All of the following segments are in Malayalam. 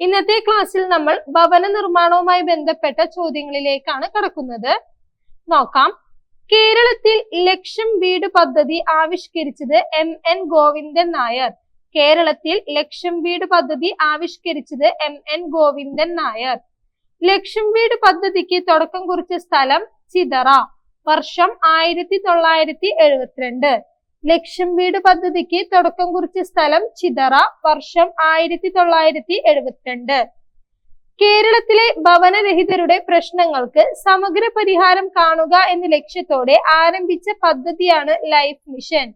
ഇന്നത്തെ ക്ലാസ്സിൽ നമ്മൾ ഭവന നിർമ്മാണവുമായി ബന്ധപ്പെട്ട ചോദ്യങ്ങളിലേക്കാണ് കടക്കുന്നത്. നോക്കാം. കേരളത്തിൽ ലക്ഷം വീട് പദ്ധതി ആവിഷ്കരിച്ചത് എം എൻ ഗോവിന്ദൻ നായർ. കേരളത്തിൽ ലക്ഷം വീട് പദ്ധതി ആവിഷ്കരിച്ചത് എം എൻ ഗോവിന്ദൻ നായർ. ലക്ഷം വീട് പദ്ധതിക്ക് തുടക്കം കുറിച്ച സ്ഥലം ചിതറ. വർഷം ആയിരത്തി തൊള്ളായിരത്തി എഴുപത്തിരണ്ട്. ലക്ഷം വീട് പദ്ധതിക്ക് തുടക്കം കുറിച്ച സ്ഥലം ചിതറ വർഷം ആയിരത്തി തൊള്ളായിരത്തി എഴുപത്തിരണ്ട് കേരളത്തിലെ ഭവനരഹിതരുടെ പ്രശ്നങ്ങൾക്ക് സമഗ്ര പരിഹാരം കാണുക എന്ന ലക്ഷ്യത്തോടെ ആരംഭിച്ച പദ്ധതിയാണ് ലൈഫ് മിഷൻ.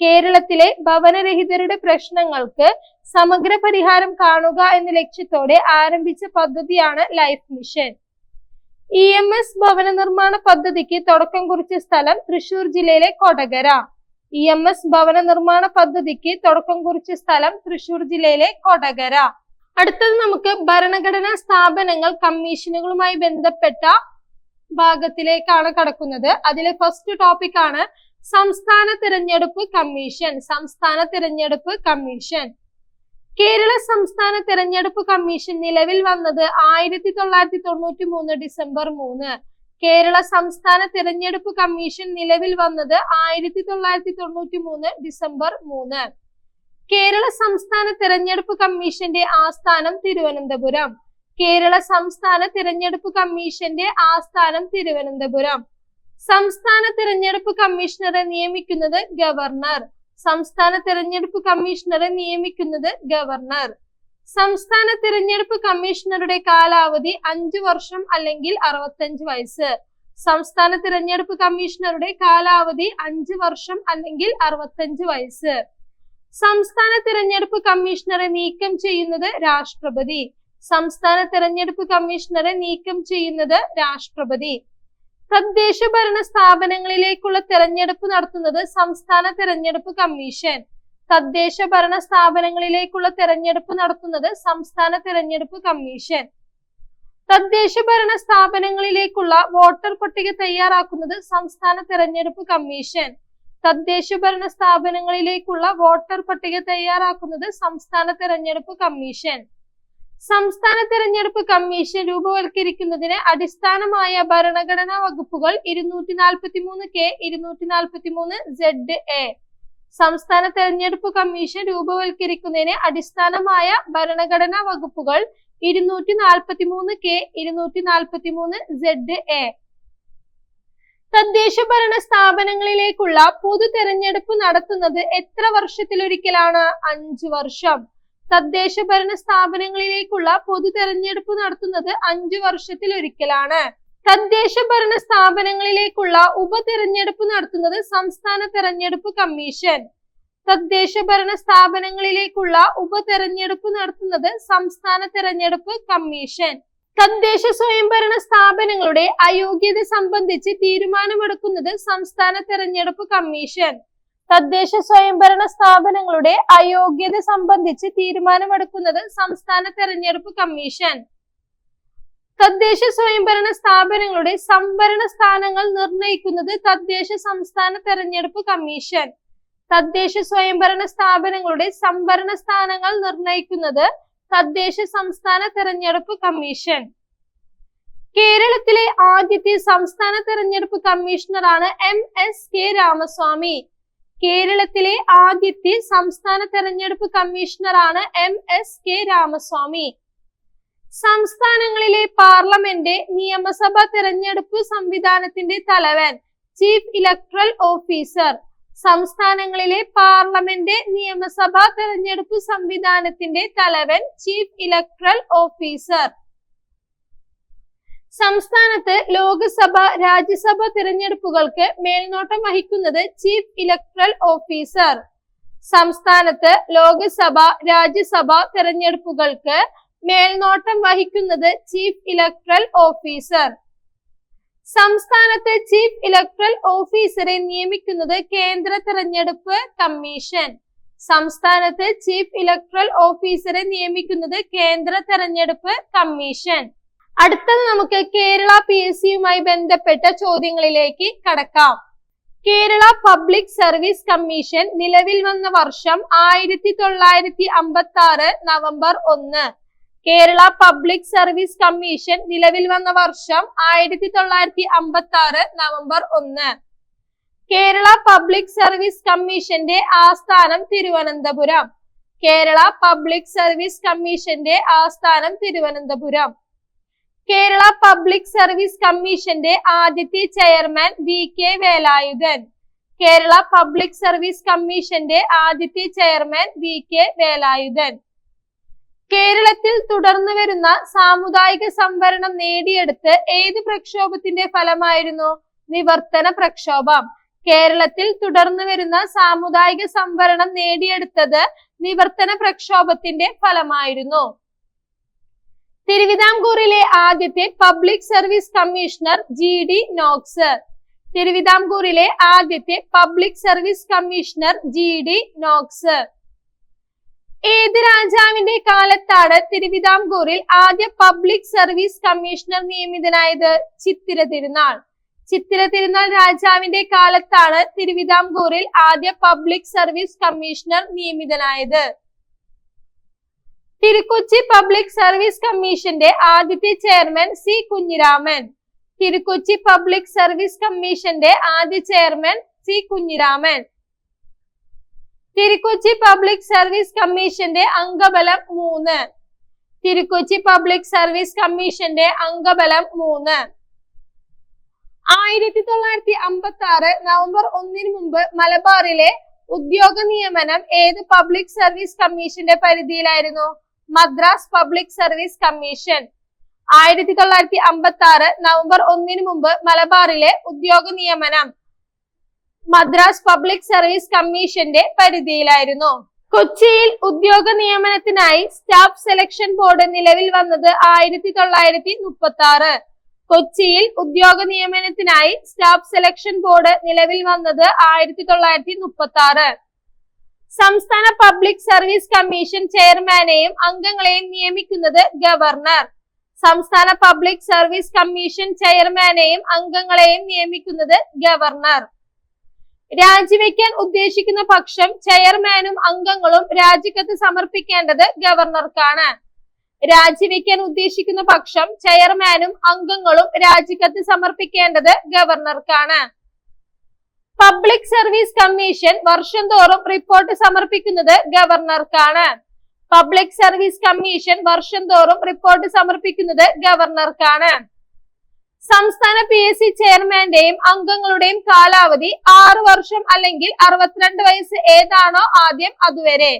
കേരളത്തിലെ ഭവനരഹിതരുടെ പ്രശ്നങ്ങൾക്ക് സമഗ്ര പരിഹാരം കാണുക എന്ന ലക്ഷ്യത്തോടെ ആരംഭിച്ച പദ്ധതിയാണ് life mission. E M S ഭവന നിർമ്മാണ പദ്ധതിക്ക് തുടക്കം കുറിച്ച സ്ഥലം തൃശൂർ ജില്ലയിലെ കൊടകര. ഇ എം എസ് ഭവന നിർമ്മാണ പദ്ധതിക്ക് തുടക്കം കുറിച്ച സ്ഥലം തൃശൂർ ജില്ലയിലെ കൊടകര. അടുത്തത് നമുക്ക് ഭരണഘടനാ സ്ഥാപനങ്ങൾ കമ്മീഷനുകളുമായി ബന്ധപ്പെട്ട ഭാഗത്തിലേക്കാണ് കടക്കുന്നത്. അതിലെ ഫസ്റ്റ് ടോപ്പിക് ആണ് സംസ്ഥാന തിരഞ്ഞെടുപ്പ് കമ്മീഷൻ സംസ്ഥാന തിരഞ്ഞെടുപ്പ് കമ്മീഷൻ. കേരള സംസ്ഥാന തിരഞ്ഞെടുപ്പ് കമ്മീഷൻ നിലവിൽ വന്നത് ആയിരത്തി തൊള്ളായിരത്തി തൊണ്ണൂറ്റി മൂന്ന് ഡിസംബർ മൂന്ന്. കേരള സംസ്ഥാന തിരഞ്ഞെടുപ്പ് കമ്മീഷൻ നിലവിൽ വന്നത് ആയിരത്തി തൊള്ളായിരത്തി തൊണ്ണൂറ്റി മൂന്ന് ഡിസംബർ മൂന്ന്. കേരള സംസ്ഥാന തിരഞ്ഞെടുപ്പ് കമ്മീഷന്റെ ആസ്ഥാനം തിരുവനന്തപുരം. കേരള സംസ്ഥാന തിരഞ്ഞെടുപ്പ് കമ്മീഷന്റെ ആസ്ഥാനം തിരുവനന്തപുരം. സംസ്ഥാന തിരഞ്ഞെടുപ്പ് കമ്മീഷണറെ നിയമിക്കുന്നത് ഗവർണർ. സംസ്ഥാന തിരഞ്ഞെടുപ്പ് കമ്മീഷണറെ നിയമിക്കുന്നത് ഗവർണർ. സംസ്ഥാന തിരഞ്ഞെടുപ്പ് കമ്മീഷണറുടെ കാലാവധി അഞ്ചു വർഷം അല്ലെങ്കിൽ അറുപത്തഞ്ച് വയസ്സ്. സംസ്ഥാന തിരഞ്ഞെടുപ്പ് കമ്മീഷണറുടെ കാലാവധി അഞ്ചു വർഷം അല്ലെങ്കിൽ അറുപത്തഞ്ച് വയസ്സ്. സംസ്ഥാന തിരഞ്ഞെടുപ്പ് കമ്മീഷണറെ നീക്കം ചെയ്യുന്നത് രാഷ്ട്രപതി. സംസ്ഥാന തിരഞ്ഞെടുപ്പ് കമ്മീഷണറെ നീക്കം ചെയ്യുന്നത് രാഷ്ട്രപതി. തദ്ദേശ ഭരണ സ്ഥാപനങ്ങളിലേക്കുള്ള തിരഞ്ഞെടുപ്പ് നടത്തുന്നത് സംസ്ഥാന തിരഞ്ഞെടുപ്പ് കമ്മീഷൻ. തദ്ദേശ ഭരണ സ്ഥാപനങ്ങളിലേക്കുള്ള തെരഞ്ഞെടുപ്പ് നടത്തുന്നത് സംസ്ഥാന തെരഞ്ഞെടുപ്പ് കമ്മീഷൻ. തദ്ദേശ ഭരണ സ്ഥാപനങ്ങളിലേക്കുള്ള വോട്ടർ പട്ടിക തയ്യാറാക്കുന്നത് സംസ്ഥാന തെരഞ്ഞെടുപ്പ് കമ്മീഷൻ. തദ്ദേശ ഭരണ സ്ഥാപനങ്ങളിലേക്കുള്ള വോട്ടർ പട്ടിക തയ്യാറാക്കുന്നത് സംസ്ഥാന തെരഞ്ഞെടുപ്പ് കമ്മീഷൻ. സംസ്ഥാന തെരഞ്ഞെടുപ്പ് കമ്മീഷൻ രൂപവൽക്കരിക്കുന്നതിന് അടിസ്ഥാനമായ ഭരണഘടനാ വകുപ്പുകൾ ഇരുന്നൂറ്റി നാൽപ്പത്തി മൂന്ന് കെ ഇരുന്നൂറ്റി നാൽപ്പത്തി മൂന്ന് സെഡ് എ. സംസ്ഥാന തെരഞ്ഞെടുപ്പ് കമ്മീഷൻ രൂപവൽക്കരിക്കുന്നതിന് അടിസ്ഥാനമായ ഭരണഘടനാ വകുപ്പുകൾ ഇരുന്നൂറ്റി നാൽപ്പത്തി മൂന്ന് കെ ഇരുന്നൂറ്റി നാൽപ്പത്തി മൂന്ന് സെഡ് എ തദ്ദേശ ഭരണ സ്ഥാപനങ്ങളിലേക്കുള്ള പൊതു തെരഞ്ഞെടുപ്പ് നടത്തുന്നത് എത്ര വർഷത്തിലൊരിക്കലാണ്? അഞ്ചു വർഷം. തദ്ദേശ ഭരണ സ്ഥാപനങ്ങളിലേക്കുള്ള പൊതു തെരഞ്ഞെടുപ്പ് നടത്തുന്നത് അഞ്ചു വർഷത്തിലൊരിക്കലാണ്. തദ്ദേശ ഭരണ സ്ഥാപനങ്ങളിലേക്കുള്ള ഉപതെരഞ്ഞെടുപ്പ് നടത്തുന്നത് സംസ്ഥാന തെരഞ്ഞെടുപ്പ് കമ്മീഷൻ. തദ്ദേശ ഭരണ സ്ഥാപനങ്ങളിലേക്കുള്ള ഉപതെരഞ്ഞെടുപ്പ് നടത്തുന്നത് സംസ്ഥാന തെരഞ്ഞെടുപ്പ് കമ്മീഷൻ. തദ്ദേശ സ്വയംഭരണ സ്ഥാപനങ്ങളുടെ അയോഗ്യത സംബന്ധിച്ച് തീരുമാനമെടുക്കുന്നത് സംസ്ഥാന തെരഞ്ഞെടുപ്പ് കമ്മീഷൻ. തദ്ദേശ സ്വയംഭരണ സ്ഥാപനങ്ങളുടെ അയോഗ്യത സംബന്ധിച്ച് തീരുമാനമെടുക്കുന്നത് സംസ്ഥാന തെരഞ്ഞെടുപ്പ് കമ്മീഷൻ. തദ്ദേശ സ്വയംഭരണ സ്ഥാപനങ്ങളുടെ സംവരണ സ്ഥാനങ്ങൾ നിർണയിക്കുന്നത് തദ്ദേശ സംസ്ഥാന തെരഞ്ഞെടുപ്പ് കമ്മീഷൻ. തദ്ദേശ സ്വയംഭരണ സ്ഥാപനങ്ങളുടെ സംവരണ സ്ഥാനങ്ങൾ നിർണയിക്കുന്നത് തദ്ദേശ സംസ്ഥാന തെരഞ്ഞെടുപ്പ് കമ്മീഷൻ. കേരളത്തിലെ ആദ്യത്തെ സംസ്ഥാന തെരഞ്ഞെടുപ്പ് കമ്മീഷണറാണ് എം എസ് കെ രാമസ്വാമി. കേരളത്തിലെ ആദ്യത്തെ സംസ്ഥാന തെരഞ്ഞെടുപ്പ് കമ്മീഷണറാണ് എം എസ് കെ രാമസ്വാമി. സംസ്ഥാനങ്ങളിലെ പാർലമെന്റ് നിയമസഭ തെരഞ്ഞെടുപ്പ് സംവിധാനത്തിന്റെ തലവൻ ചീഫ് ഇലക്ട്രൽ ഓഫീസർ. സംസ്ഥാനങ്ങളിലെ പാർലമെന്റ് നിയമസഭാ തെരഞ്ഞെടുപ്പ് സംവിധാനത്തിന്റെ തലവൻ ചീഫ് ഇലക്ട്രൽ ഓഫീസർ. സംസ്ഥാനത്ത് ലോക്സഭ രാജ്യസഭ തിരഞ്ഞെടുപ്പുകൾക്ക് മേൽനോട്ടം വഹിക്കുന്നത് ചീഫ് ഇലക്ട്രൽ ഓഫീസർ. സംസ്ഥാനത്ത് ലോക്സഭ രാജ്യസഭ തെരഞ്ഞെടുപ്പുകൾക്ക് മേൽനോട്ടം വഹിക്കുന്നത് ചീഫ് ഇലക്ട്രൽ ഓഫീസർ സംസ്ഥാനത്ത് ചീഫ് ഇലക്ട്രൽ ഓഫീസറെ നിയമിക്കുന്നത് കേന്ദ്ര തെരഞ്ഞെടുപ്പ് കമ്മീഷൻ സംസ്ഥാനത്ത് ചീഫ് ഇലക്ട്രൽ ഓഫീസറെ നിയമിക്കുന്നത് കേന്ദ്ര തെരഞ്ഞെടുപ്പ് കമ്മീഷൻ അടുത്തത് നമുക്ക് കേരള പി എസ് സിയുമായി ബന്ധപ്പെട്ട ചോദ്യങ്ങളിലേക്ക് കടക്കാം. കേരള പബ്ലിക് സർവീസ് കമ്മീഷൻ നിലവിൽ വന്ന വർഷം ആയിരത്തി തൊള്ളായിരത്തി അമ്പത്തി ആറ് നവംബർ ഒന്ന്. കേരള പബ്ലിക് സർവീസ് കമ്മീഷൻ നിലവിൽ വന്ന വർഷം ആയിരത്തി തൊള്ളായിരത്തി അമ്പത്തി ആറ് നവംബർ ഒന്ന്. കേരള പബ്ലിക് സർവീസ് കമ്മീഷന്റെ ആസ്ഥാനം തിരുവനന്തപുരം. കേരള പബ്ലിക് സർവീസ് കമ്മീഷന്റെ ആസ്ഥാനം തിരുവനന്തപുരം. കേരള പബ്ലിക് സർവീസ് കമ്മീഷന്റെ ആദ്യത്തെ chairman V K Velayudhan. Kerala public service കമ്മീഷന്റെ ആദ്യത്തെ ചെയർമാൻ വി കെ വേലായുധൻ. കേരളത്തിൽ തുടർന്നു വരുന്ന സാമുദായിക സംവരണം നേടിയെടുത്ത് ഏത് പ്രക്ഷോഭത്തിന്റെ ഫലമായിരുന്നു? നിവർത്തന പ്രക്ഷോഭം. കേരളത്തിൽ തുടർന്നു വരുന്ന സാമുദായിക സംവരണം നേടിയെടുത്തത് നിവർത്തന പ്രക്ഷോഭത്തിന്റെ ഫലമായിരുന്നു. തിരുവിതാംകൂറിലെ ആദ്യത്തെ public service commissioner G D Knox. തിരുവിതാംകൂറിലെ ആദ്യത്തെ public service commissioner G D Knox. ഏത് രാജാവിന്റെ കാലത്താണ് തിരുവിതാംകൂറിൽ ആദ്യ പബ്ലിക് സർവീസ് കമ്മീഷണർ നിയമിതനായത്? ചിത്തിര തിരുനാൾ. ചിത്തിര തിരുനാൾ രാജാവിന്റെ കാലത്താണ് തിരുവിതാംകൂറിൽ ആദ്യ പബ്ലിക് സർവീസ് കമ്മീഷണർ നിയമിതനായത്. തിരുക്കൊച്ചി പബ്ലിക് സർവീസ് കമ്മീഷന്റെ ആദ്യത്തെ chairman C Kunhiraman. Thirukochi public service കമ്മീഷന്റെ ആദ്യ chairman C Kunhiraman. Thirukochi public service കമ്മീഷന്റെ അംഗബലം മൂന്ന്. തിരുക്കൊച്ചി പബ്ലിക് സർവീസ് കമ്മീഷന്റെ അംഗബലം മൂന്ന്. ആയിരത്തി തൊള്ളായിരത്തി അമ്പത്തി ആറ് നവംബർ ഒന്നിന് മുമ്പ് മലബാറിലെ ഉദ്യോഗ നിയമനം ഏത് പബ്ലിക് സർവീസ് കമ്മീഷന്റെ പരിധിയിലായിരുന്നു? മദ്രാസ് പബ്ലിക് സർവീസ് കമ്മീഷൻ ആയിരത്തി തൊള്ളായിരത്തി അമ്പത്തി ആറ് നവംബർ ഒന്നിന് മുമ്പ് മലബാറിലെ ഉദ്യോഗ നിയമനം. മദ്രാസ് പബ്ലിക് സർവീസ് കമ്മീഷന്റെ പരിധിയിലായിരുന്നു. കൊച്ചിയിൽ ഉദ്യോഗ നിയമനത്തിനായി സ്റ്റാഫ് സെലക്ഷൻ ബോർഡ് നിലവിൽ വന്നത് ആയിരത്തി തൊള്ളായിരത്തി മുപ്പത്തി ആറ് കൊച്ചിയിൽ ഉദ്യോഗ നിയമനത്തിനായി സ്റ്റാഫ് സെലക്ഷൻ ബോർഡ് നിലവിൽ വന്നത് ആയിരത്തി തൊള്ളായിരത്തി മുപ്പത്തി ആറ് സംസ്ഥാന പബ്ലിക് സർവീസ് കമ്മീഷൻ ചെയർമാനെയും അംഗങ്ങളെയും നിയമിക്കുന്നത് ഗവർണർ സംസ്ഥാന പബ്ലിക് സർവീസ് കമ്മീഷൻ ചെയർമാനെയും അംഗങ്ങളെയും നിയമിക്കുന്നത് ഗവർണർ രാജിവെക്കാൻ ഉദ്ദേശിക്കുന്ന പക്ഷം ചെയർമാനും അംഗങ്ങളും രാജിക്കത്ത് സമർപ്പിക്കേണ്ടത് ഗവർണർക്കാണ്. രാജിവെക്കാൻ ഉദ്ദേശിക്കുന്ന പക്ഷം ചെയർമാനും അംഗങ്ങളും രാജിക്കത്ത് സമർപ്പിക്കേണ്ടത് ഗവർണർക്കാണ്. പബ്ലിക് സർവീസ് കമ്മീഷൻ വർഷം തോറും റിപ്പോർട്ട് സമർപ്പിക്കുന്നത് ഗവർണർക്കാണ്. പബ്ലിക് സർവീസ് കമ്മീഷൻ വർഷം തോറും റിപ്പോർട്ട് സമർപ്പിക്കുന്നത് ഗവർണർക്കാണ്. സംസ്ഥാന പി എസ് സി ചെയർമാന്റെയും അംഗങ്ങളുടെയും കാലാവധി ആറ് വർഷം അല്ലെങ്കിൽ അറുപത്തിരണ്ട് വയസ്സ് ഏതാണോ ആദ്യം അതുവരെ.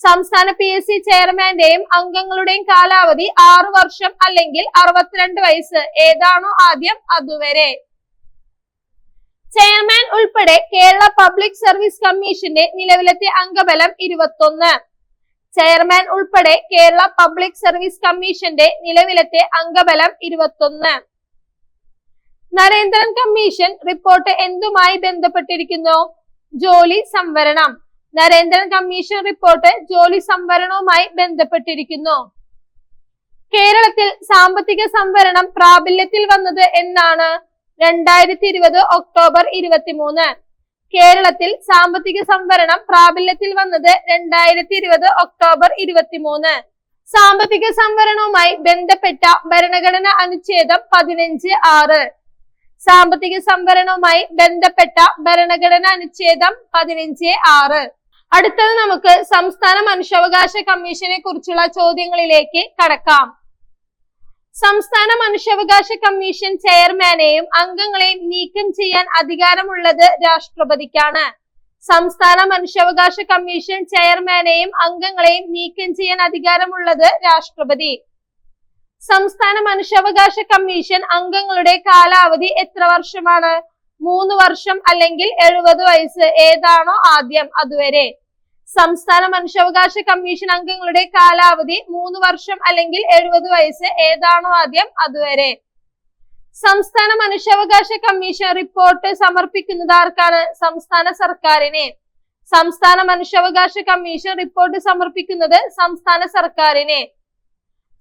സംസ്ഥാന പി എസ് സി ചെയർമാന്റെയും അംഗങ്ങളുടെയും കാലാവധി ആറ് വർഷം അല്ലെങ്കിൽ അറുപത്തിരണ്ട് വയസ്സ് ഏതാണോ ആദ്യം അതുവരെ. ചെയർമാൻ ഉൾപ്പെടെ കേരള പബ്ലിക് സർവീസ് കമ്മീഷന്റെ നിലവിലത്തെ അംഗബലം ഇരുപത്തൊന്ന്. ചെയർമാൻ ഉൾപ്പെടെ കേരള പബ്ലിക് സർവീസ് കമ്മീഷന്റെ നിലവിലത്തെ അംഗബലം ഇരുപത്തൊന്ന്. നരേന്ദ്രൻ കമ്മീഷൻ റിപ്പോർട്ട് എന്തുമായി ബന്ധപ്പെട്ടിരിക്കുന്നു? ജോലി സംവരണം. നരേന്ദ്രൻ കമ്മീഷൻ റിപ്പോർട്ട് ജോലി സംവരണവുമായി ബന്ധപ്പെട്ടിരിക്കുന്നു. കേരളത്തിൽ സാമ്പത്തിക സംവരണം പ്രാബല്യത്തിൽ വന്നത് എന്നാണ്. രണ്ടായിരത്തി ഇരുപത് ഒക്ടോബർ ഇരുപത്തിമൂന്ന്. കേരളത്തിൽ സാമ്പത്തിക സംവരണം പ്രാബല്യത്തിൽ വന്നത് രണ്ടായിരത്തി ഇരുപത് ഒക്ടോബർ ഇരുപത്തിമൂന്ന്. സാമ്പത്തിക സംവരണവുമായി ബന്ധപ്പെട്ട ഭരണഘടന അനുച്ഛേദം പതിനഞ്ച് ആറ്. സാമ്പത്തിക സംവരണവുമായി ബന്ധപ്പെട്ട ഭരണഘടന അനുച്ഛേദം പതിനഞ്ച് ആറ്. അടുത്തത് നമുക്ക് സംസ്ഥാന മനുഷ്യാവകാശ കമ്മീഷനെ കുറിച്ചുള്ള ചോദ്യങ്ങളിലേക്ക് കടക്കാം. സംസ്ഥാന മനുഷ്യാവകാശ കമ്മീഷൻ ചെയർമാനെയും അംഗങ്ങളെയും നീക്കം ചെയ്യാൻ അധികാരമുള്ളത് രാഷ്ട്രപതിക്കാണ്. സംസ്ഥാന മനുഷ്യാവകാശ കമ്മീഷൻ ചെയർമാനെയും അംഗങ്ങളെയും നീക്കം ചെയ്യാൻ അധികാരമുള്ളത് രാഷ്ട്രപതി. സംസ്ഥാന മനുഷ്യാവകാശ കമ്മീഷൻ അംഗങ്ങളുടെ കാലാവധി എത്ര വർഷമാണ്? മൂന്ന് വർഷം അല്ലെങ്കിൽ എഴുപത് വയസ്സ് ഏതാണോ ആദ്യം അതുവരെ. സംസ്ഥാന മനുഷ്യാവകാശ കമ്മീഷൻ അംഗങ്ങളുടെ കാലാവധി മൂന്ന് വർഷം അല്ലെങ്കിൽ എഴുപത് വയസ്സ് ഏതാണോ ആദ്യം അതുവരെ. സംസ്ഥാന മനുഷ്യാവകാശ കമ്മീഷൻ റിപ്പോർട്ട് സമർപ്പിക്കുന്നത് ആർക്കാണ്? സംസ്ഥാന സർക്കാരിന്. സംസ്ഥാന മനുഷ്യാവകാശ കമ്മീഷൻ റിപ്പോർട്ട് സമർപ്പിക്കുന്നത് സംസ്ഥാന സർക്കാരിന്.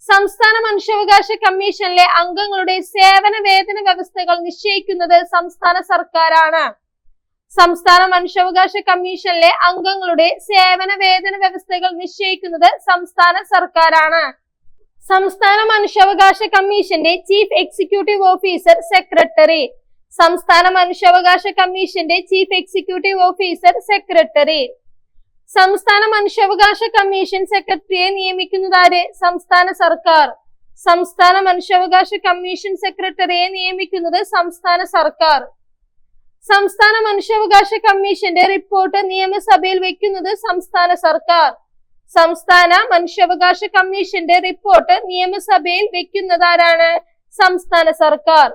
സംസ്ഥാന മനുഷ്യാവകാശ കമ്മീഷനിലെ അംഗങ്ങളുടെ സേവന വേതന വ്യവസ്ഥകൾ നിശ്ചയിക്കുന്നത് സംസ്ഥാന സർക്കാരാണ്. സംസ്ഥാന മനുഷ്യാവകാശ കമ്മീഷനിലെ അംഗങ്ങളുടെ സേവന വേതന വ്യവസ്ഥകൾ നിശ്ചയിക്കുന്നത് സംസ്ഥാന സർക്കാരാണ്. സംസ്ഥാന മനുഷ്യാവകാശ കമ്മീഷന്റെ ചീഫ് എക്സിക്യൂട്ടീവ് ഓഫീസർ സെക്രട്ടറി. സംസ്ഥാന മനുഷ്യാവകാശ കമ്മീഷന്റെ ചീഫ് എക്സിക്യൂട്ടീവ് ഓഫീസർ സെക്രട്ടറി. സംസ്ഥാന മനുഷ്യാവകാശ കമ്മീഷൻ സെക്രട്ടറിയെ നിയമിക്കുന്നതാരെ സംസ്ഥാന സർക്കാർ. സംസ്ഥാന മനുഷ്യാവകാശ കമ്മീഷൻ സെക്രട്ടറിയെ നിയമിക്കുന്നത് സംസ്ഥാന സർക്കാർ. സംസ്ഥാന മനുഷ്യാവകാശ കമ്മീഷന്റെ റിപ്പോർട്ട് നിയമസഭയിൽ വെക്കുന്നത് സംസ്ഥാന സർക്കാർ. സംസ്ഥാന മനുഷ്യാവകാശ കമ്മീഷന്റെ റിപ്പോർട്ട് നിയമസഭയിൽ വെക്കുന്നതാരാണ് സംസ്ഥാന സർക്കാർ.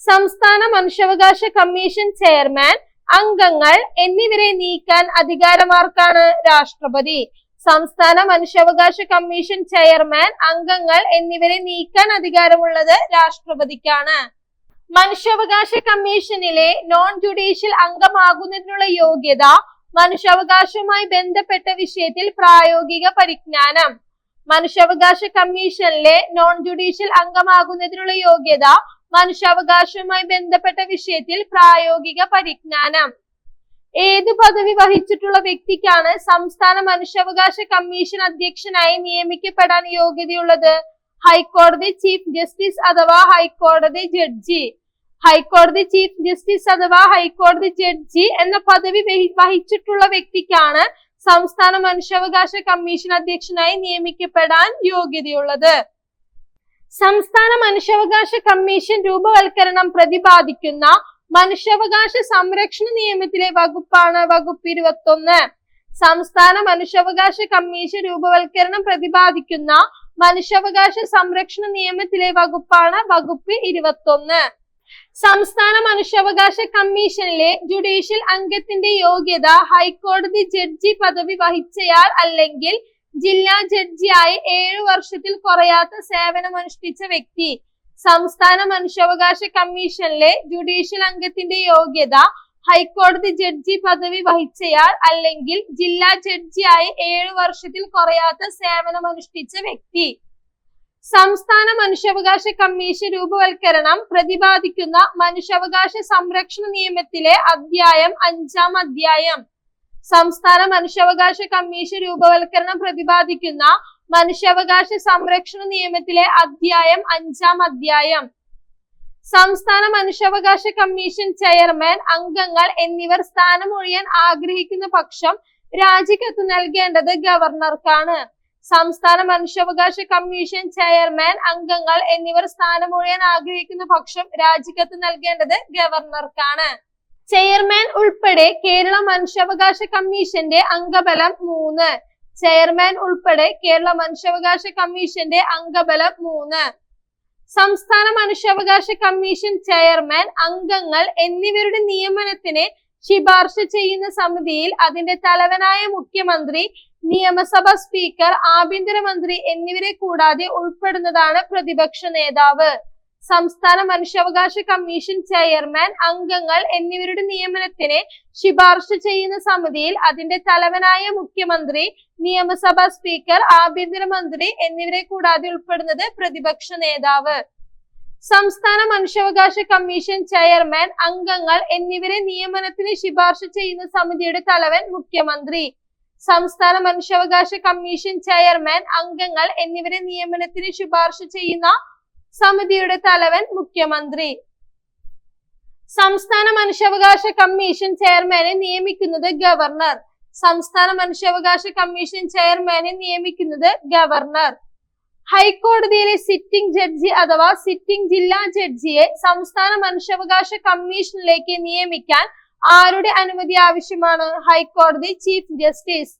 സംസ്ഥാന മനുഷ്യാവകാശ കമ്മീഷൻ ചെയർമാൻ അംഗങ്ങൾ എന്നിവരെ നീക്കാൻ അധികാരമാർക്കാണ് രാഷ്ട്രപതി. സംസ്ഥാന മനുഷ്യാവകാശ കമ്മീഷൻ ചെയർമാൻ അംഗങ്ങൾ എന്നിവരെ നീക്കാൻ അധികാരമുള്ളത് രാഷ്ട്രപതിക്കാണ്. മനുഷ്യാവകാശ കമ്മീഷനിലെ നോൺ ജുഡീഷ്യൽ അംഗമാകുന്നതിനുള്ള യോഗ്യത മനുഷ്യാവകാശവുമായി ബന്ധപ്പെട്ട വിഷയത്തിൽ പ്രായോഗിക പരിജ്ഞാനം. മനുഷ്യാവകാശ കമ്മീഷനിലെ നോൺ ജുഡീഷ്യൽ അംഗമാകുന്നതിനുള്ള യോഗ്യത മനുഷ്യാവകാശവുമായി ബന്ധപ്പെട്ട വിഷയത്തിൽ പ്രായോഗിക പരിജ്ഞാനം. ഏത് പദവി വഹിച്ചിട്ടുള്ള വ്യക്തിക്കാണ് സംസ്ഥാന മനുഷ്യാവകാശ കമ്മീഷൻ അധ്യക്ഷനായി നിയമിക്കപ്പെടാൻ യോഗ്യതയുള്ളത്? ഹൈക്കോടതി ചീഫ് ജസ്റ്റിസ് അഥവാ ഹൈക്കോടതി ജഡ്ജി. ഹൈക്കോടതി ചീഫ് ജസ്റ്റിസ് അഥവാ ഹൈക്കോടതി ജഡ്ജി എന്ന പദവി വഹിച്ചിട്ടുള്ള വ്യക്തിക്കാണ് സംസ്ഥാന മനുഷ്യാവകാശ കമ്മീഷൻ അധ്യക്ഷനായി നിയമിക്കപ്പെടാൻ യോഗ്യതയുള്ളത്. സംസ്ഥാന മനുഷ്യാവകാശ കമ്മീഷൻ രൂപവൽക്കരണം പ്രതിപാദിക്കുന്ന മനുഷ്യാവകാശ സംരക്ഷണ നിയമത്തിലെ വകുപ്പാണ് വകുപ്പ് ഇരുപത്തൊന്ന്. സംസ്ഥാന മനുഷ്യാവകാശ കമ്മീഷൻ രൂപവൽക്കരണം പ്രതിപാദിക്കുന്ന മനുഷ്യാവകാശ സംരക്ഷണ നിയമത്തിലെ വകുപ്പാണ് വകുപ്പ് ഇരുപത്തൊന്ന്. സംസ്ഥാന മനുഷ്യാവകാശ കമ്മീഷനിലെ ജുഡീഷ്യൽ അംഗത്തിന്റെ യോഗ്യത ഹൈക്കോടതി ജഡ്ജി പദവി വഹിച്ചയാൾ അല്ലെങ്കിൽ ജില്ലാ ജഡ്ജിയായി ഏഴു വർഷത്തിൽ കുറയാത്ത സേവനമനുഷ്ഠിച്ച വ്യക്തി. സംസ്ഥാന മനുഷ്യാവകാശ കമ്മീഷനിലെ ജുഡീഷ്യൽ അംഗത്തിന്റെ യോഗ്യത ഹൈക്കോടതി ജഡ്ജി പദവി വഹിച്ചയാൾ അല്ലെങ്കിൽ ജില്ലാ ജഡ്ജിയായി ഏഴു വർഷത്തിൽ കുറയാത്ത സേവനമനുഷ്ഠിച്ച വ്യക്തി. സംസ്ഥാന മനുഷ്യാവകാശ കമ്മീഷൻ രൂപവൽക്കരണം പ്രതിപാദിക്കുന്ന മനുഷ്യാവകാശ സംരക്ഷണ നിയമത്തിലെ അധ്യായം അഞ്ചാം അധ്യായം. സംസ്ഥാന മനുഷ്യാവകാശ കമ്മീഷൻ രൂപവൽക്കരണം പ്രതിപാദിക്കുന്ന മനുഷ്യാവകാശ സംരക്ഷണ നിയമത്തിലെ അധ്യായം അഞ്ചാം അധ്യായം. സംസ്ഥാന മനുഷ്യാവകാശ കമ്മീഷൻ ചെയർമാൻ അംഗങ്ങൾ എന്നിവർ സ്ഥാനമൊഴിയാൻ ആഗ്രഹിക്കുന്ന പക്ഷം രാജിക്കത്ത് നൽകേണ്ടത് ഗവർണർക്കാണ്. സംസ്ഥാന മനുഷ്യാവകാശ കമ്മീഷൻ ചെയർമാൻ അംഗങ്ങൾ എന്നിവർ സ്ഥാനമൊഴിയാൻ ആഗ്രഹിക്കുന്ന പക്ഷം രാജിക്കത്ത് നൽകേണ്ടത് ഗവർണർക്കാണ്. ചെയർമാൻ ഉൾപ്പെടെ കേരള മനുഷ്യാവകാശ കമ്മീഷന്റെ അംഗബലം മൂന്ന്. ചെയർമാൻ ഉൾപ്പെടെ കേരള മനുഷ്യാവകാശ കമ്മീഷന്റെ അംഗബലം മൂന്ന്. സംസ്ഥാന മനുഷ്യാവകാശ കമ്മീഷൻ ചെയർമാൻ അംഗങ്ങൾ എന്നിവരുടെ നിയമനത്തിന് ശിപാർശ ചെയ്യുന്ന സമിതിയിൽ അതിന്റെ തലവനായ മുഖ്യമന്ത്രി നിയമസഭ സ്പീക്കർ ആഭ്യന്തരമന്ത്രി എന്നിവരെ കൂടാതെ ഉൾപ്പെടുന്നതാണ് പ്രതിപക്ഷ നേതാവ്. സംസ്ഥാന മനുഷ്യാവകാശ കമ്മീഷൻ ചെയർമാൻ അംഗങ്ങൾ എന്നിവരുടെ നിയമനത്തിന് ശുപാർശ ചെയ്യുന്ന സമിതിയിൽ അതിന്റെ തലവനായ മുഖ്യമന്ത്രി നിയമസഭാ സ്പീക്കർ ആഭ്യന്തരമന്ത്രി എന്നിവരെ കൂടാതെ ഉൾപ്പെടുന്നത് പ്രതിപക്ഷ നേതാവ്. സംസ്ഥാന മനുഷ്യാവകാശ കമ്മീഷൻ ചെയർമാൻ അംഗങ്ങൾ എന്നിവരെ നിയമനത്തിന് ശുപാർശ ചെയ്യുന്ന സമിതിയുടെ തലവൻ മുഖ്യമന്ത്രി. സംസ്ഥാന മനുഷ്യാവകാശ കമ്മീഷൻ ചെയർമാൻ അംഗങ്ങൾ എന്നിവരെ നിയമനത്തിന് ശുപാർശ ചെയ്യുന്ന സമിതിയുടെ തലവൻ മുഖ്യമന്ത്രി. സംസ്ഥാന മനുഷ്യാവകാശ കമ്മീഷൻ ചെയർമാനെ നിയമിക്കുന്നത് ഗവർണർ. സംസ്ഥാന മനുഷ്യാവകാശ കമ്മീഷൻ ചെയർമാനെ നിയമിക്കുന്നത് ഗവർണർ. ഹൈക്കോടതിയിലെ സിറ്റിംഗ് ജഡ്ജി അഥവാ സിറ്റിംഗ് ജില്ലാ ജഡ്ജിയെ സംസ്ഥാന മനുഷ്യാവകാശ കമ്മീഷനിലേക്ക് നിയമിക്കാൻ ആരുടെ അനുമതി ആവശ്യമാണ്? ഹൈക്കോടതി ചീഫ് ജസ്റ്റിസ്.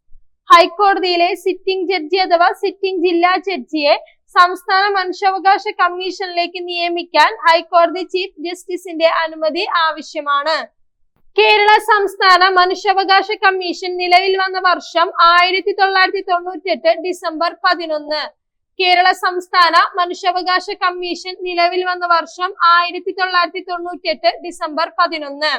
ഹൈക്കോടതിയിലെ സിറ്റിംഗ് ജഡ്ജി അഥവാ സിറ്റിംഗ് ജില്ലാ ജഡ്ജിയെ സംസ്ഥാന മനുഷ്യാവകാശ കമ്മീഷനിലേക്ക് നിയമിക്കാൻ ഹൈക്കോടതി ചീഫ് ജസ്റ്റിസിന്റെ അനുമതി ആവശ്യമാണ്. കേരള സംസ്ഥാന മനുഷ്യാവകാശ കമ്മീഷൻ നിലവിൽ വന്ന വർഷം ആയിരത്തി തൊള്ളായിരത്തി തൊണ്ണൂറ്റി എട്ട് ഡിസംബർ പതിനൊന്ന്. കേരള സംസ്ഥാന മനുഷ്യാവകാശ കമ്മീഷൻ നിലവിൽ വന്ന വർഷം ആയിരത്തി തൊള്ളായിരത്തി തൊണ്ണൂറ്റി എട്ട് ഡിസംബർ പതിനൊന്ന്.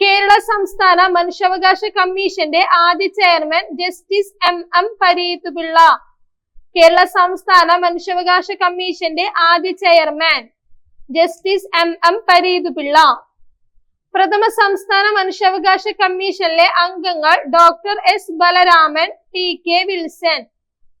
കേരള സംസ്ഥാന മനുഷ്യാവകാശ കമ്മീഷന്റെ ആദ്യ chairman justice M M Pareethupillai Kerala സംസ്ഥാന മനുഷ്യാവകാശ കമ്മീഷന്റെ ആദ്യ chairman justice M M Pareethupillai. പ്രഥമ സംസ്ഥാന മനുഷ്യാവകാശ കമ്മീഷനിലെ അംഗങ്ങൾ doctor S Balaraman T K Wilson.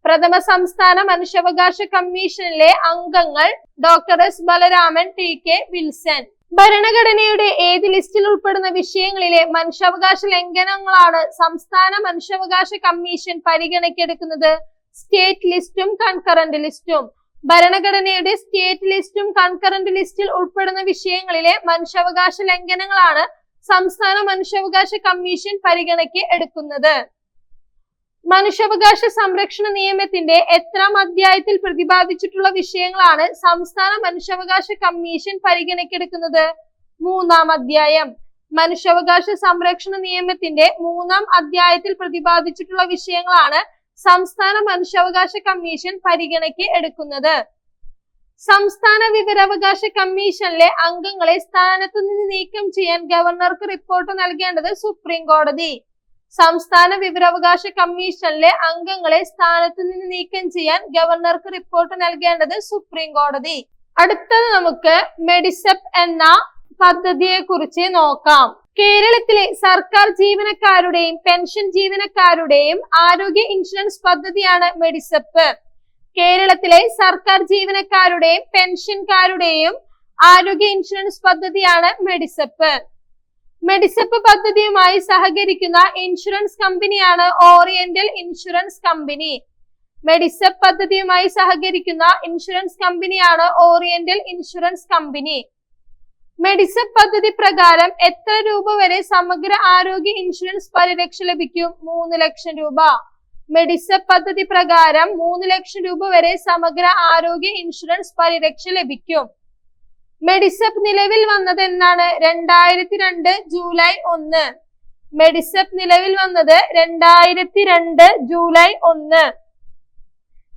പ്രഥമ സംസ്ഥാന മനുഷ്യാവകാശ കമ്മീഷനിലെ അംഗങ്ങൾ doctor S Balaraman T K Wilson. ഭരണഘടനയുടെ ഏത് ലിസ്റ്റിൽ ഉൾപ്പെടുന്ന വിഷയങ്ങളിലെ മനുഷ്യാവകാശ ലംഘനങ്ങളാണ് സംസ്ഥാന മനുഷ്യാവകാശ കമ്മീഷൻ പരിഗണയ്ക്കെടുക്കുന്നത് സ്റ്റേറ്റ് ലിസ്റ്റും കൺകറന്റ് ലിസ്റ്റും ഭരണഘടനയുടെ സ്റ്റേറ്റ് ലിസ്റ്റും കൺകറന്റ് ലിസ്റ്റിൽ ഉൾപ്പെടുന്ന വിഷയങ്ങളിലെ മനുഷ്യാവകാശ ലംഘനങ്ങളാണ് സംസ്ഥാന മനുഷ്യാവകാശ കമ്മീഷൻ പരിഗണയ്ക്ക് എടുക്കുന്നത്. മനുഷ്യാവകാശ സംരക്ഷണ നിയമത്തിന്റെ എത്രാം അധ്യായത്തിൽ പ്രതിപാദിച്ചിട്ടുള്ള വിഷയങ്ങളാണ് സംസ്ഥാന മനുഷ്യാവകാശ കമ്മീഷൻ പരിഗണയ്ക്കെടുക്കുന്നത് മൂന്നാം അധ്യായം. മനുഷ്യാവകാശ സംരക്ഷണ നിയമത്തിന്റെ മൂന്നാം അധ്യായത്തിൽ പ്രതിപാദിച്ചിട്ടുള്ള വിഷയങ്ങളാണ് സംസ്ഥാന മനുഷ്യാവകാശ കമ്മീഷൻ പരിഗണയ്ക്ക് എടുക്കുന്നത്. സംസ്ഥാന വിവരാവകാശ കമ്മീഷനിലെ അംഗങ്ങളെ സ്ഥാനത്തു നിന്ന് നീക്കം ചെയ്യാൻ ഗവർണർക്ക് റിപ്പോർട്ട് നൽകേണ്ടത് സുപ്രീം കോടതി. സംസ്ഥാന വിവരാവകാശ കമ്മീഷനിലെ അംഗങ്ങളെ സ്ഥാനത്തു നിന്ന് നീക്കം ചെയ്യാൻ ഗവർണർക്ക് റിപ്പോർട്ട് നൽകേണ്ടത് സുപ്രീം കോടതി. അടുത്തത് നമുക്ക് മെഡിസെപ്പ് എന്ന പദ്ധതിയെ കുറിച്ച് നോക്കാം. കേരളത്തിലെ സർക്കാർ ജീവനക്കാരുടെയും പെൻഷൻ ജീവനക്കാരുടെയും ആരോഗ്യ ഇൻഷുറൻസ് പദ്ധതിയാണ് മെഡിസപ്പ്. കേരളത്തിലെ സർക്കാർ ജീവനക്കാരുടെയും പെൻഷൻകാരുടെയും ആരോഗ്യ ഇൻഷുറൻസ് പദ്ധതിയാണ് മെഡിസപ്പ്. മെഡിസപ്പ് പദ്ധതിയുമായി സഹകരിക്കുന്ന ഇൻഷുറൻസ് കമ്പനിയാണ് ഓറിയന്റൽ ഇൻഷുറൻസ് കമ്പനി. മെഡിസപ്പ് പദ്ധതിയുമായി സഹകരിക്കുന്ന ഇൻഷുറൻസ് കമ്പനിയാണ് ഓറിയന്റൽ ഇൻഷുറൻസ് കമ്പനി. മെഡിസെപ്പ് പദ്ധതി പ്രകാരം എത്ര രൂപ വരെ സമഗ്ര ആരോഗ്യ ഇൻഷുറൻസ് പരിരക്ഷ ലഭിക്കും? മൂന്ന് ലക്ഷം രൂപ. മെഡിസെപ്പ് പദ്ധതി പ്രകാരം മൂന്ന് ലക്ഷം രൂപ വരെ സമഗ്ര ആരോഗ്യ ഇൻഷുറൻസ് പരിരക്ഷ ലഭിക്കും. മെഡിസപ്പ് നിലവിൽ വന്നത് എന്നാണ്? രണ്ടായിരത്തി രണ്ട് ജൂലൈ ഒന്ന്. മെഡിസപ്പ് നിലവിൽ വന്നത് രണ്ടായിരത്തി രണ്ട് ജൂലൈ ഒന്ന്.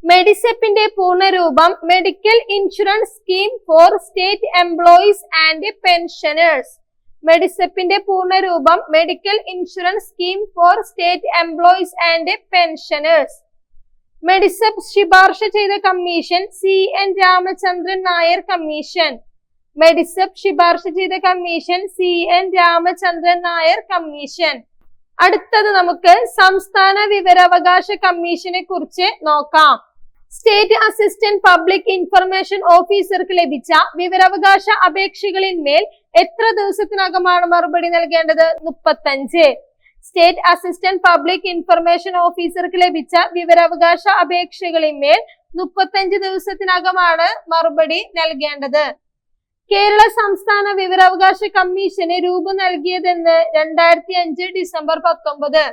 മെഡിസെപ്പിന്റെ പൂർണരൂപം medical insurance scheme for state employees and pensioners. മെഡിസെപ്പിന്റെ പൂർണരൂപം medical insurance scheme for state employees and pensioners. Medisep ശുപാർശ ചെയ്ത commission C N Ramachandran Nair commission. Medisep ശുപാർശ ചെയ്ത commission C N Ramachandran Nair commission. അടുത്തത് നമുക്ക് സംസ്ഥാന വിവരാവകാശ കമ്മീഷനെ കുറിച്ച് നോക്കാം. സ്റ്റേറ്റ് അസിസ്റ്റന്റ് പബ്ലിക് ഇൻഫർമേഷൻ ഓഫീസർക്ക് ലഭിച്ച വിവരാവകാശ അപേക്ഷകളിന്മേൽ എത്ര ദിവസത്തിനകമാണ് മറുപടി നൽകേണ്ടത്? മുപ്പത്തഞ്ച്. സ്റ്റേറ്റ് അസിസ്റ്റന്റ് പബ്ലിക് ഇൻഫർമേഷൻ ഓഫീസർക്ക് ലഭിച്ച വിവരാവകാശ അപേക്ഷകളിന്മേൽ മുപ്പത്തഞ്ച് ദിവസത്തിനകമാണ് മറുപടി നൽകേണ്ടത്. കേരള സംസ്ഥാന വിവരാവകാശ കമ്മീഷന് രൂപം നൽകിയതെന്ന് രണ്ടായിരത്തി അഞ്ച് ഡിസംബർ പത്തൊമ്പത്.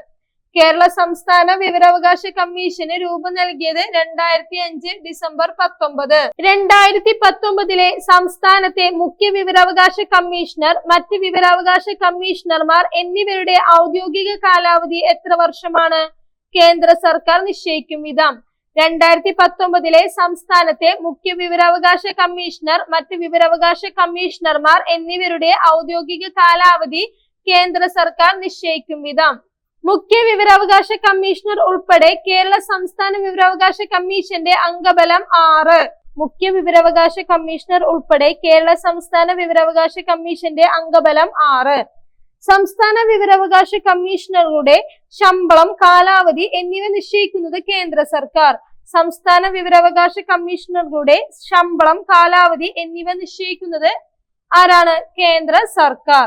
കേരള സംസ്ഥാന വിവരാവകാശ കമ്മീഷന് രൂപം നൽകിയത് രണ്ടായിരത്തി അഞ്ച് ഡിസംബർ പത്തൊമ്പത്. രണ്ടായിരത്തി പത്തൊമ്പതിലെ സംസ്ഥാനത്തെ മുഖ്യ വിവരാവകാശ കമ്മീഷണർ മറ്റ് വിവരാവകാശ കമ്മീഷണർമാർ എന്നിവരുടെ ഔദ്യോഗിക കാലാവധി എത്ര വർഷമാണ്? കേന്ദ്ര സർക്കാർ നിശ്ചയിക്കും വിധം. രണ്ടായിരത്തി പത്തൊമ്പതിലെ സംസ്ഥാനത്തെ മുഖ്യ വിവരാവകാശ കമ്മീഷണർ മറ്റ് വിവരാവകാശ കമ്മീഷണർമാർ എന്നിവരുടെ ഔദ്യോഗിക കാലാവധി കേന്ദ്ര സർക്കാർ നിശ്ചയിക്കും വിധം. മുഖ്യ വിവരാവകാശ കമ്മീഷണർ ഉൾപ്പെടെ കേരള സംസ്ഥാന വിവരാവകാശ കമ്മീഷന്റെ അംഗബലം ആറ്. മുഖ്യ വിവരാവകാശ കമ്മീഷണർ ഉൾപ്പെടെ കേരള സംസ്ഥാന വിവരാവകാശ കമ്മീഷന്റെ അംഗബലം ആറ്. സംസ്ഥാന വിവരാവകാശ കമ്മീഷണറുടെ ശമ്പളം കാലാവധി എന്നിവ നിശ്ചയിക്കുന്നത് കേന്ദ്ര സർക്കാർ. സംസ്ഥാന വിവരാവകാശ കമ്മീഷണറുടെ ശമ്പളം കാലാവധി എന്നിവ നിശ്ചയിക്കുന്നത് ആരാണ്? കേന്ദ്ര സർക്കാർ.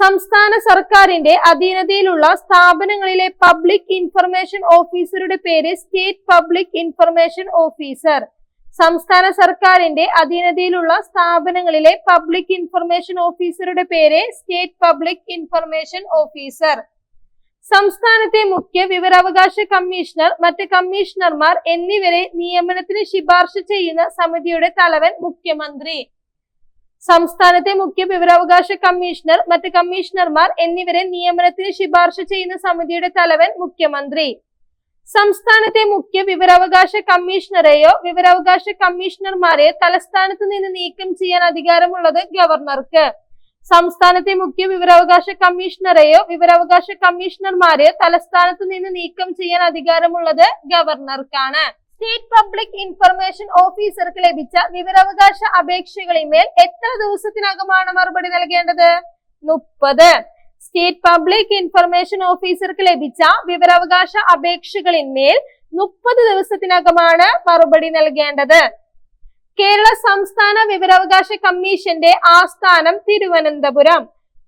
സംസ്ഥാന സർക്കാരിന്റെ അധീനതയിലുള്ള സ്ഥാപനങ്ങളിലെ പബ്ലിക് ഇൻഫർമേഷൻ ഓഫീസറുടെ പേര് സ്റ്റേറ്റ് പബ്ലിക് ഇൻഫർമേഷൻ ഓഫീസർ സംസ്ഥാന സർക്കാരിന്റെ അധീനതയിലുള്ള സ്ഥാപനങ്ങളിലെ പബ്ലിക് ഇൻഫർമേഷൻ ഓഫീസറുടെ പേര് സ്റ്റേറ്റ് പബ്ലിക് ഇൻഫർമേഷൻ ഓഫീസർ സംസ്ഥാനത്തെ മുഖ്യ വിവരാവകാശ കമ്മീഷണർ മറ്റ് കമ്മീഷണർമാർ എന്നിവരെ നിയമനത്തിന് ശുപാർശ ചെയ്യുന്ന സമിതിയുടെ തലവൻ മുഖ്യമന്ത്രി. സംസ്ഥാനത്തെ മുഖ്യ വിവരാവകാശ കമ്മീഷണർ മറ്റ് കമ്മീഷണർമാർ എന്നിവരെ നിയമനത്തിന് ശുപാർശ ചെയ്യുന്ന സമിതിയുടെ തലവൻ മുഖ്യമന്ത്രി. സംസ്ഥാനത്തെ മുഖ്യ വിവരാവകാശ കമ്മീഷണറെയോ വിവരാവകാശ കമ്മീഷണർമാരെയോ തലസ്ഥാനത്ത് നിന്ന് നീക്കം ചെയ്യാൻ അധികാരമുള്ളത് ഗവർണർക്ക്. സംസ്ഥാനത്തെ മുഖ്യ വിവരാവകാശ കമ്മീഷണറെയോ വിവരാവകാശ കമ്മീഷണർമാരെയോ തലസ്ഥാനത്ത് നിന്ന് നീക്കം ചെയ്യാൻ അധികാരമുള്ളത് ഗവർണർക്കാണ്. സ്റ്റേറ്റ് പബ്ലിക് ഇൻഫർമേഷൻ ഓഫീസർക്ക് ലഭിച്ച വിവരാവകാശ അപേക്ഷകളിന്മേൽ എത്ര ദിവസത്തിനകമാണ് മറുപടി നൽകേണ്ടത്? മുപ്പത്. സ്റ്റേറ്റ് പബ്ലിക് ഇൻഫർമേഷൻ ഓഫീസർക്ക് ലഭിച്ച വിവരാവകാശ അപേക്ഷകളിന്മേൽ മുപ്പത് ദിവസത്തിനകമാണ് മറുപടി നൽകേണ്ടത്. കേരള സംസ്ഥാന വിവരാവകാശ കമ്മീഷന്റെ ആസ്ഥാനം തിരുവനന്തപുരം.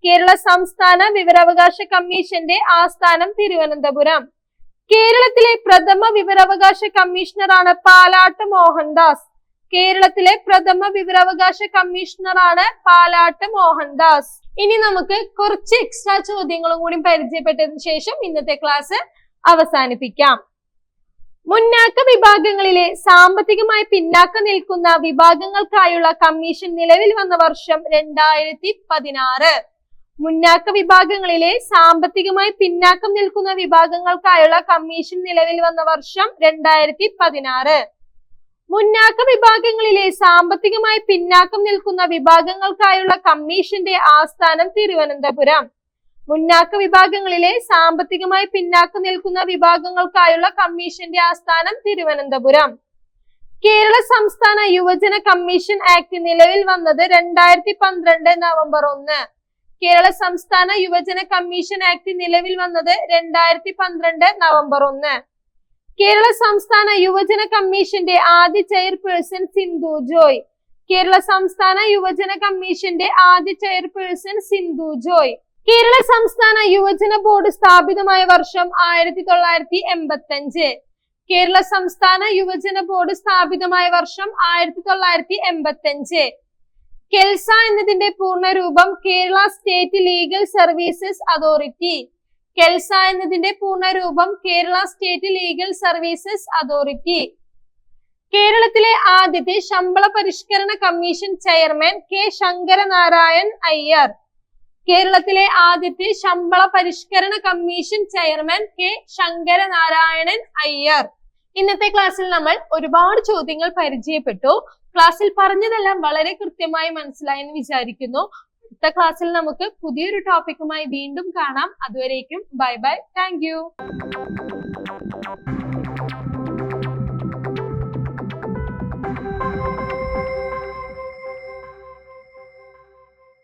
കേരള സംസ്ഥാന വിവരാവകാശ കമ്മീഷന്റെ ആസ്ഥാനം തിരുവനന്തപുരം. കേരളത്തിലെ പ്രഥമ വിവരാവകാശ കമ്മീഷണറാണ് പാലാട്ട് മോഹൻദാസ്. കേരളത്തിലെ പ്രഥമ വിവരാവകാശ കമ്മീഷണറാണ് പാലാട്ട് മോഹൻദാസ്. ഇനി നമുക്ക് കുറച്ച് എക്സ്ട്രാ ചോദ്യങ്ങളും കൂടി പരിചയപ്പെട്ടതിന് ശേഷം ഇന്നത്തെ ക്ലാസ് അവസാനിപ്പിക്കാം. മുന്നാക്ക വിഭാഗങ്ങളിലെ സാമ്പത്തികമായി പിന്നാക്കം നിൽക്കുന്ന വിഭാഗങ്ങൾക്കായുള്ള കമ്മീഷൻ നിലവിൽ വന്ന വർഷം രണ്ടായിരത്തി പതിനാറ്. മുന്നാക്ക വിഭാഗങ്ങളിലെ സാമ്പത്തികമായി പിന്നാക്കം നിൽക്കുന്ന വിഭാഗങ്ങൾക്കായുള്ള കമ്മീഷൻ നിലവിൽ വന്ന വർഷം രണ്ടായിരത്തി പതിനാറ് മുന്നാക്ക വിഭാഗങ്ങളിലെ സാമ്പത്തികമായി പിന്നാക്കം നിൽക്കുന്ന വിഭാഗങ്ങൾക്കായുള്ള കമ്മീഷന്റെ ആസ്ഥാനം തിരുവനന്തപുരം. മുന്നാക്ക വിഭാഗങ്ങളിലെ സാമ്പത്തികമായി പിന്നാക്കം നിൽക്കുന്ന വിഭാഗങ്ങൾക്കായുള്ള കമ്മീഷന്റെ ആസ്ഥാനം തിരുവനന്തപുരം. കേരള സംസ്ഥാന യുവജന കമ്മീഷൻ ആക്ട് നിലവിൽ വന്നത് രണ്ടായിരത്തി പന്ത്രണ്ട് നവംബർ ഒന്ന്. കേരള സംസ്ഥാന യുവജന കമ്മീഷൻ ആക്ട് നിലവിൽ വന്നത് രണ്ടായിരത്തി പന്ത്രണ്ട് നവംബർ ഒന്ന്. കേരള സംസ്ഥാന യുവജന കമ്മീഷന്റെ ആദ്യ ചെയർപേഴ്സൺ സിന്ധു ജോയ്. കേരള സംസ്ഥാന യുവജന കമ്മീഷന്റെ ആദ്യ ചെയർപേഴ്സൺ സിന്ധു ജോയ്. കേരള സംസ്ഥാന യുവജന ബോർഡ് സ്ഥാപിതമായ വർഷം ആയിരത്തി തൊള്ളായിരത്തി എൺപത്തി അഞ്ച് കേരള സംസ്ഥാന യുവജന ബോർഡ് സ്ഥാപിതമായ വർഷം ആയിരത്തി തൊള്ളായിരത്തി എൺപത്തി അഞ്ച് കെൽസ എന്നതിന്റെ പൂർണരൂപം Kerala state legal services authority KELSA എന്നതിന്റെ പൂർണരൂപം Kerala state legal services authority കേരളത്തിലെ ആദ്യത്തെ ശമ്പള പരിഷ്കരണ commission chairman K Sankaranarayan Iyer. കേരളത്തിലെ ആദ്യത്തെ ശമ്പള പരിഷ്കരണ commission chairman K Sankaranarayanan Iyer. ഇന്നത്തെ ക്ലാസ്സിൽ നമ്മൾ ഒരുപാട് ചോദ്യങ്ങൾ പരിചയപ്പെട്ടു. ക്ലാസ്സിൽ പറഞ്ഞതെല്ലാം വളരെ കൃത്യമായി മനസ്സിലായെന്ന് വിചാരിക്കുന്നു. അടുത്ത ക്ലാസ്സിൽ നമുക്ക് പുതിയൊരു ടോപ്പിക്കുമായി വീണ്ടും കാണാം. അതുവരേക്കും ബൈ ബൈ. താങ്ക്